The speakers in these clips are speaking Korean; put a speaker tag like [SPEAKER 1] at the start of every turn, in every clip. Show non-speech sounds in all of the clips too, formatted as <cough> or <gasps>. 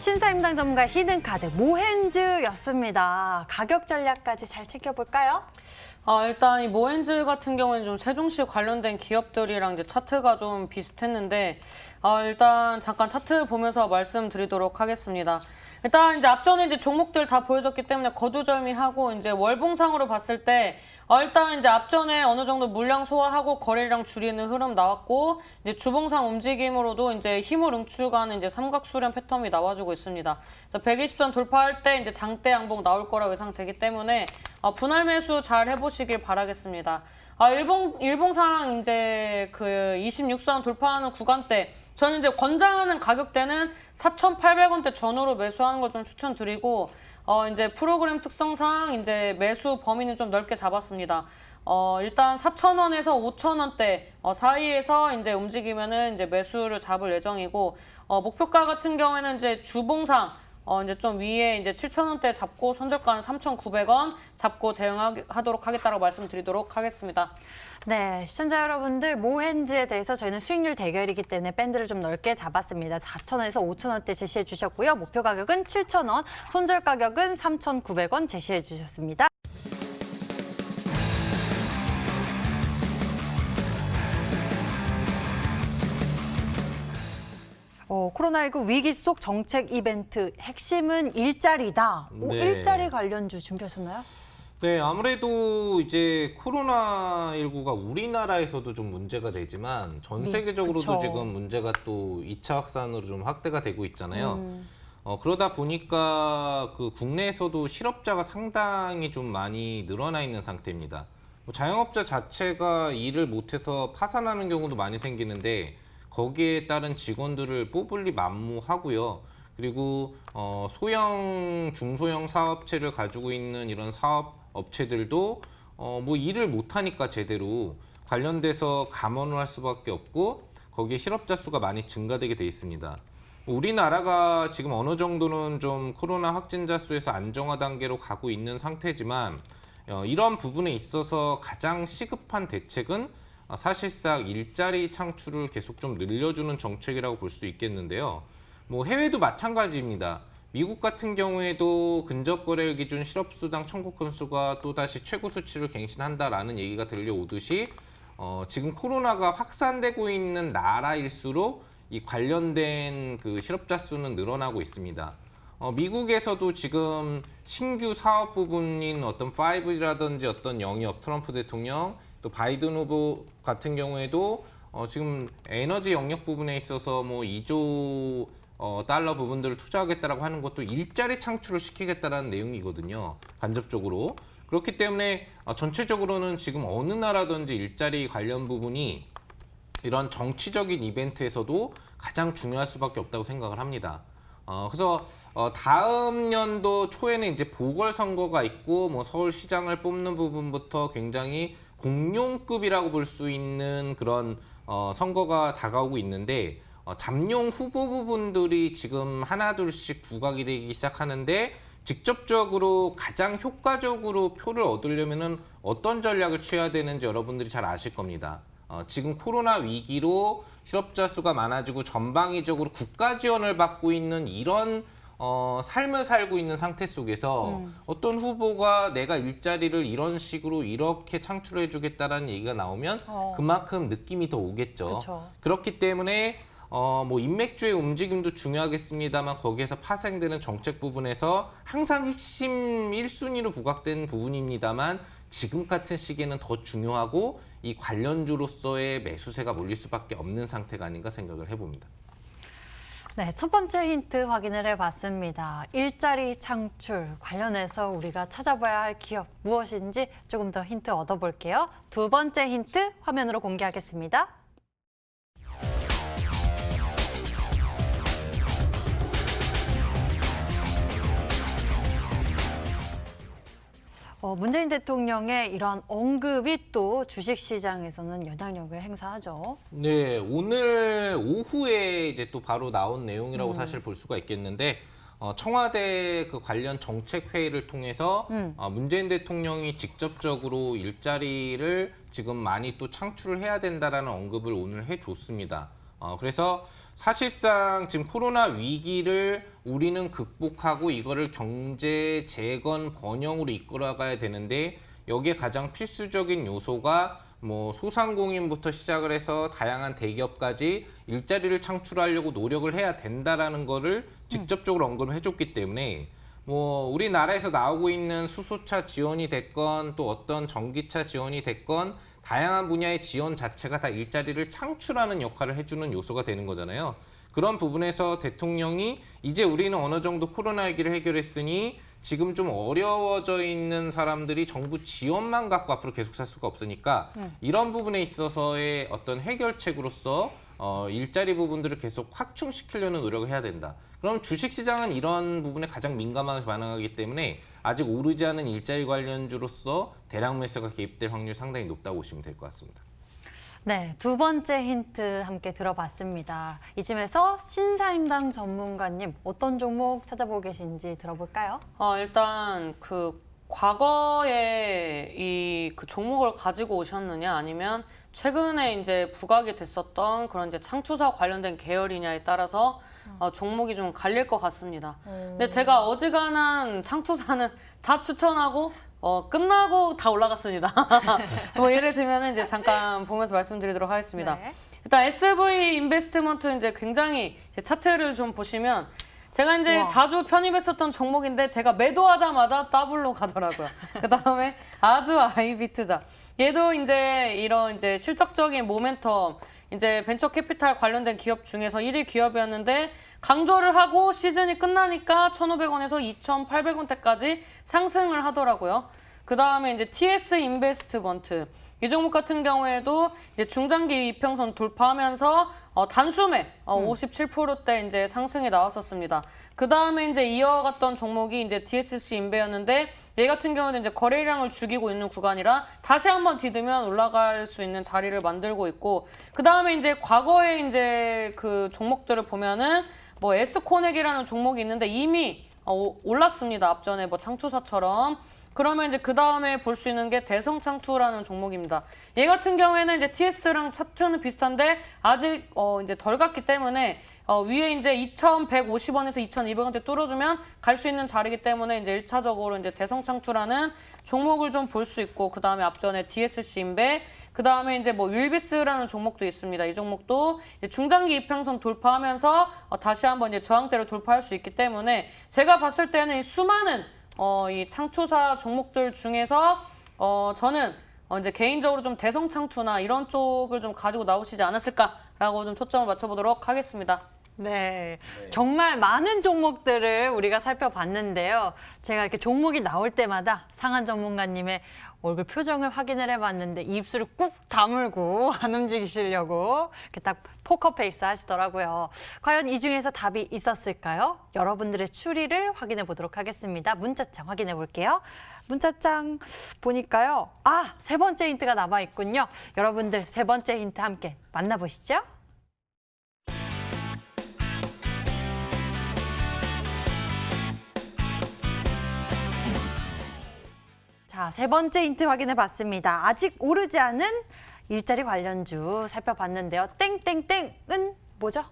[SPEAKER 1] 신사임당 전문가 히든카드 모핸즈였습니다. 가격 전략까지 잘 챙겨볼까요?
[SPEAKER 2] 아, 일단 이 모엔즈 같은 경우에는 좀 세종시 관련된 기업들이랑 이제 차트가 좀 비슷했는데, 아, 일단 잠깐 차트 보면서 말씀드리도록 하겠습니다. 일단 이제 앞전에 이제 종목들 다 보여줬기 때문에 거두절미하고 이제 월봉상으로 봤을 때, 어, 일단 이제 앞전에 어느 정도 물량 소화하고 거래량 줄이는 흐름 나왔고, 이제 주봉상 움직임으로도 이제 힘을 응축하는 이제 삼각 수렴 패턴이 나와주고 있습니다. 그래서 120선 돌파할 때 이제 장대 양봉 나올 거라고 예상되기 때문에 어, 분할 매수 잘 해보시길 바라겠습니다. 아, 일봉, 일봉상 이제 그 26선 돌파하는 구간대 저는 이제 권장하는 가격대는 4,800원대 전후로 매수하는 걸 좀 추천드리고 어 이제 프로그램 특성상 이제 매수 범위는 좀 넓게 잡았습니다. 어 일단 4,000원에서 5,000원대 어, 사이에서 이제 움직이면은 이제 매수를 잡을 예정이고 어 목표가 같은 경우에는 이제 주봉상 어 이제 좀 위에 이제 7,000원대 잡고 손절가는 3,900원 잡고 대응하도록 하겠다고 말씀드리도록 하겠습니다.
[SPEAKER 1] 네, 시청자 여러분들 모핸즈에 대해서 저희는 수익률 대결이기 때문에 밴드를 좀 넓게 잡았습니다. 4,000원에서 5,000원대 제시해 주셨고요. 목표 가격은 7,000원, 손절 가격은 3,900원 제시해 주셨습니다. 코로나19 위기 속 정책 이벤트 핵심은 일자리다. 오,
[SPEAKER 3] 네.
[SPEAKER 1] 일자리 관련주 준비하셨나요?
[SPEAKER 3] 네, 아무래도 이제 코로나19가 우리나라에서도 좀 문제가 되지만 전
[SPEAKER 1] 네,
[SPEAKER 3] 세계적으로도
[SPEAKER 1] 그쵸.
[SPEAKER 3] 지금 문제가 또 2차 확산으로 좀 확대가 되고 있잖아요.
[SPEAKER 1] 음.
[SPEAKER 3] 어, 그러다 보니까 그 국내에서도 실업자가 상당히 좀 많이 늘어나 있는 상태입니다. 뭐 자영업자 자체가 일을 못해서 파산하는 경우도 많이 생기는데 거기에 따른 직원들을 뽑을 리 만무하고요. 그리고 어, 소형, 중소형 사업체를 가지고 있는 이런 사업 업체들도 어, 뭐 일을 못하니까 제대로 관련돼서 감원을 할 수밖에 없고 거기에 실업자 수가 많이 증가되게 돼 있습니다. 우리나라가 지금 어느 정도는 좀 코로나 확진자 수에서 안정화 단계로 가고 있는 상태지만 어, 이런 부분에 있어서 가장 시급한 대책은 어, 사실상 일자리 창출을 계속 좀 늘려주는 정책이라고 볼 수 있겠는데요. 뭐 해외도 마찬가지입니다. 미국 같은 경우에도 근접 거래일 기준 실업수당 청구 건수가 또다시 최고 수치를 갱신한다라는 얘기가 들려오듯이 어, 지금 코로나가 확산되고 있는 나라일수록 이 관련된 그 실업자 수는 늘어나고 있습니다. 어, 미국에서도 지금 신규 사업 부분인 어떤 5라든지 어떤 영역 트럼프 대통령 또 바이든 후보 같은 경우에도 어, 지금 에너지 영역 부분에 있어서 뭐 2조 어, 달러 부분들을 투자하겠다라고 하는 것도 일자리 창출을 시키겠다라는 내용이거든요. 간접적으로. 그렇기 때문에 어, 전체적으로는 지금 어느 나라든지 일자리 관련 부분이 이런 정치적인 이벤트에서도 가장 중요할 수밖에 없다고 생각을 합니다. 어, 그래서 어, 다음 연도 초에는 이제 보궐선거가 있고 뭐 서울시장을 뽑는 부분부터 굉장히 공룡급이라고 볼 수 있는 그런 어, 선거가 다가오고 있는데 어, 잠룡 후보 부분들이 지금 하나둘씩 부각이 되기 시작하는데 직접적으로 가장 효과적으로 표를 얻으려면은 어떤 전략을 취해야 되는지 여러분들이 잘 아실 겁니다. 어, 지금 코로나 위기로 실업자 수가 많아지고 전방위적으로 국가 지원을 받고 있는 이런 어, 삶을 살고 있는 상태 속에서 어떤 후보가 내가 일자리를 이런 식으로 이렇게 창출해 주겠다라는 얘기가 나오면
[SPEAKER 1] 어.
[SPEAKER 3] 그만큼 느낌이 더 오겠죠.
[SPEAKER 1] 그쵸.
[SPEAKER 3] 그렇기 때문에 어, 뭐 인맥주의 움직임도 중요하겠습니다만 거기에서 파생되는 정책 부분에서 항상 핵심 1순위로 부각된 부분입니다만 지금 같은 시기에는 더 중요하고 이 관련주로서의 매수세가 몰릴 수밖에 없는 상태가 아닌가 생각을 해봅니다.
[SPEAKER 1] 네, 첫 번째 힌트 확인을 해봤습니다. 일자리 창출 관련해서 우리가 찾아봐야 할 기업 무엇인지 조금 더 힌트 얻어볼게요. 두 번째 힌트 화면으로 공개하겠습니다. 어, 문재인 대통령의 이러한 언급이 또 주식시장에서는 영향력을 행사하죠.
[SPEAKER 3] 네, 오늘 오후에 이제 또 바로 나온 내용이라고 사실 볼 수가 있겠는데 어, 청와대 그 관련 정책 회의를 통해서
[SPEAKER 1] 음.
[SPEAKER 3] 어, 문재인 대통령이 직접적으로 일자리를 지금 많이 또 창출을 해야 된다라는 언급을 오늘 해줬습니다. 어, 그래서 사실상 지금 코로나 위기를 우리는 극복하고 이거를 경제 재건 번영으로 이끌어가야 되는데 여기에 가장 필수적인 요소가 뭐 소상공인부터 시작을 해서 다양한 대기업까지 일자리를 창출하려고 노력을 해야 된다라는 거를 직접적으로 언급을 해줬기 때문에 뭐 우리나라에서 나오고 있는 수소차 지원이 됐건 또 어떤 전기차 지원이 됐건 다양한 분야의 지원 자체가 다 일자리를 창출하는 역할을 해주는 요소가 되는 거잖아요. 그런 부분에서 대통령이 이제 우리는 어느 정도 코로나 위기를 해결했으니 지금 좀 어려워져 있는 사람들이 정부 지원만 갖고 앞으로 계속 살 수가 없으니까 이런 부분에 있어서의 어떤 해결책으로서 어, 일자리 부분들을 계속 확충시키려는 노력을 해야 된다. 그럼 주식시장은 이런 부분에 가장 민감하게 반응하기 때문에 아직 오르지 않은 일자리 관련주로서 대량 매수가 개입될 확률이 상당히 높다고 보시면 될 것 같습니다.
[SPEAKER 1] 네, 두 번째 힌트 함께 들어봤습니다. 이쯤에서 신사임당 전문가님 어떤 종목 찾아보고 계신지 들어볼까요?
[SPEAKER 2] 어, 일단 그 과거에 이 그 종목을 가지고 오셨느냐 아니면 최근에 이제 부각이 됐었던 그런 이제 창투사 관련된 계열이냐에 따라서 어, 종목이 좀 갈릴 것 같습니다. 근데 제가 어지간한 창투사는 다 추천하고 어, 끝나고 다 올라갔습니다. <laughs> 뭐 예를 들면 이제 잠깐 보면서 말씀드리도록 하겠습니다.
[SPEAKER 1] 네.
[SPEAKER 2] 일단 SV 인베스트먼트 이제 굉장히 이제 차트를 좀 보시면 제가 이제
[SPEAKER 1] 우와.
[SPEAKER 2] 자주 편입했었던 종목인데 제가 매도하자마자 더블로 가더라고요. <laughs> 그 다음에 아주 아이비 투자. 얘도 이제 이런 이제 실적적인 모멘텀 이제 벤처 캐피탈 관련된 기업 중에서 1위 기업이었는데 강조를 하고 시즌이 끝나니까 1,500원에서 2,800원대까지 상승을 하더라고요. 그 다음에 이제 TS 인베스트먼트 이 종목 같은 경우에도 이제 중장기 이평선 돌파하면서 어, 단숨에 어, 57%대 이제 상승이 나왔었습니다. 그 다음에 이제 이어갔던 종목이 이제 DSC 인베였는데 얘 같은 경우는 이제 거래량을 죽이고 있는 구간이라 다시 한번 디디면 올라갈 수 있는 자리를 만들고 있고 그 다음에 이제 과거에 이제 그 종목들을 보면은 뭐 에스코넥이라는 종목이 있는데 이미 어, 오- 올랐습니다. 앞전에 뭐 창투사처럼. 그러면 이제 그 다음에 볼 수 있는 게 대성창투라는 종목입니다. 얘 같은 경우에는 이제 TS랑 차트는 비슷한데 아직 어 이제 덜 갔기 때문에 어 위에 이제 2,150원에서 2,200원대 뚫어주면 갈 수 있는 자리이기 때문에 이제 1차적으로 이제 대성창투라는 종목을 좀 볼 수 있고 그 다음에 앞전에 DSC 인베 그 다음에 이제 뭐 윌비스라는 종목도 있습니다. 이 종목도 중장기 이평선 돌파하면서 어, 다시 한번 이제 저항대를 돌파할 수 있기 때문에 제가 봤을 때는 이 수많은 어, 이 창투사 종목들 중에서 어, 저는 어, 이제 개인적으로 좀 대성 창투나 이런 쪽을 좀 가지고 나오시지 않았을까라고 좀 초점을 맞춰보도록 하겠습니다.
[SPEAKER 1] 네, 정말 많은 종목들을 우리가 살펴봤는데요. 제가 이렇게 종목이 나올 때마다 상한 전문가님의 얼굴 표정을 확인을 해봤는데 입술을 꾹 다물고 <laughs> 안 움직이시려고 이렇게 딱 포커 페이스 하시더라고요. 과연 이 중에서 답이 있었을까요? 여러분들의 추리를 확인해 보도록 하겠습니다. 문자창 확인해 볼게요. 문자창 보니까요. 아, 세 번째 힌트가 남아 있군요. 여러분들 세 번째 힌트 함께 만나보시죠. 자, 세 번째 힌트 확인해 봤습니다. 아직 오르지 않은 일자리 관련주 살펴봤는데요. 땡땡땡은 뭐죠?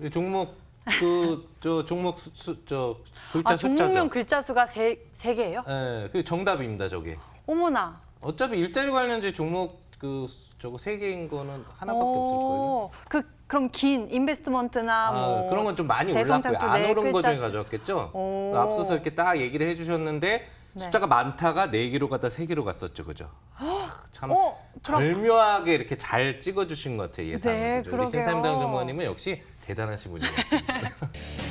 [SPEAKER 3] 이 종목 그 <laughs> 저 종목 수, 수, 저 글자
[SPEAKER 1] 아,
[SPEAKER 3] 숫자죠.
[SPEAKER 1] 글자 수가 세, 세 개예요?
[SPEAKER 3] 예, 그 정답입니다, 저게.
[SPEAKER 1] 어머나.
[SPEAKER 3] 어차피 일자리 관련주 종목 그 저거 세 개인 거는 하나밖에 없을 거예요.
[SPEAKER 1] 오, 그 그럼 긴 인베스트먼트나
[SPEAKER 3] 아,
[SPEAKER 1] 뭐
[SPEAKER 3] 그런 건 좀 많이
[SPEAKER 1] 대성장도
[SPEAKER 3] 올랐고요.
[SPEAKER 1] 안네
[SPEAKER 3] 오른 거 중에 가져왔겠죠.
[SPEAKER 1] 오.
[SPEAKER 3] 앞서서 이렇게 딱 얘기를 해주셨는데
[SPEAKER 1] 네.
[SPEAKER 3] 숫자가 많다가 네 개로 가다 세 개로 갔었죠, 그죠? <gasps> 참
[SPEAKER 1] 어, 그럼
[SPEAKER 3] 절묘하게 이렇게 잘 찍어주신 것 같아요 예상을.
[SPEAKER 1] 네,
[SPEAKER 3] 그죠? 우리
[SPEAKER 1] 그러게요.
[SPEAKER 3] 신사임당 전문가님은 역시 대단하신 같습니다. <laughs>